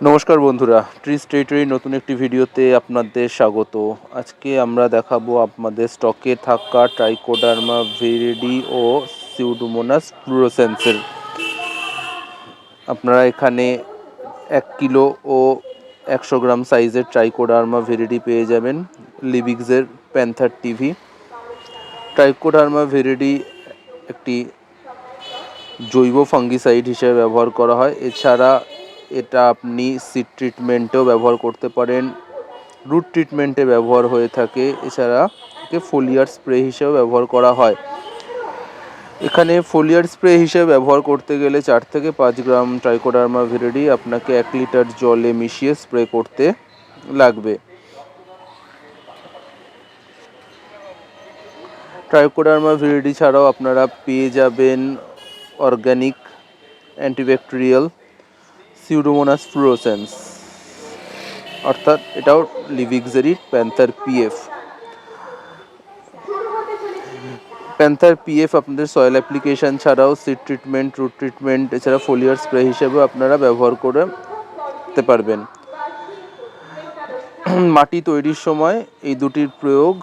নমস্কার বন্ধুরা trees territory নতুন একটি ভিডিওতে আপনাদের স্বাগত। আজকে আমরা দেখাবো আপনাদের স্টকে থাকা ট্রাইকোডার্মা ভিরিডি ও সিউডোমোনাস ফ্লুরোসেন্সের আপনারা এখানে এক কিলো ও একশো গ্রাম সাইজের ট্রাইকোডার্মা ভিরিডি পেয়ে যাবেন লিবিক্সের প্যান্থার টিভি ট্রাইকোডার্মা ভিরিডি একটি জৈব ফাঙ্গিসাইড হিসেবে ব্যবহার করা হয়। এছাড়া এটা আপনি সিট ট্রিটমেন্টেও ব্যবহার করতে পারেন রুট ট্রিটমেন্টে ব্যবহার হয়ে থাকে। এছাড়া একে ফোলিয়ার স্প্রে হিসেবে ব্যবহার করা হয়। এখানে ফোলিয়ার স্প্রে হিসেবে ব্যবহার করতে গেলে চার থেকে পাঁচ গ্রাম ট্রাইকোডার্মা ভিরিডি আপনাকে এক লিটার জলে মিশিয়ে স্প্রে করতে লাগবে। ট্রাইকোডার্মা ভিরিডি ছাড়াও আপনারা পেয়ে যাবেন অর্গানিক অ্যান্টিব্যাকটেরিয়াল সিউডোমোনাস ফ্লুরোসেন্স অর্থাৎ এটাও লিভিক্সারি প্যান্থার পিএফ প্যান্থার পিএফ আপনাদের সয়েল অ্যাপ্লিকেশন ছাড়াও সিড ট্রিটমেন্ট রুট ট্রিটমেন্ট এছাড়া ফোলিয়ার স্প্রে হিসেবেও আপনারা ব্যবহার করতে পারবেন। মাটি তৈরির সময় এই দুটির প্রয়োগ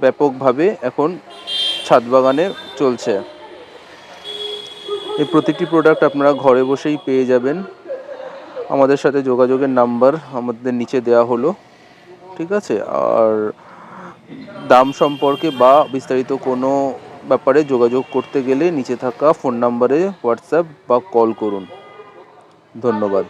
ব্যাপকভাবে এখন ছাদ বাগানে চলছে। এই প্রতিটি প্রোডাক্ট আপনারা ঘরে বসেই পেয়ে যাবেন। আমাদের সাথে যোগাযোগের নাম্বার আমাদের নিচে দেয়া হলো, ঠিক আছে? আর দাম সম্পর্কে বা বিস্তারিত কোনো ব্যাপারে যোগাযোগ করতে গেলে নিচে থাকা ফোন নাম্বারে হোয়াটসঅ্যাপ বা কল করুন। ধন্যবাদ।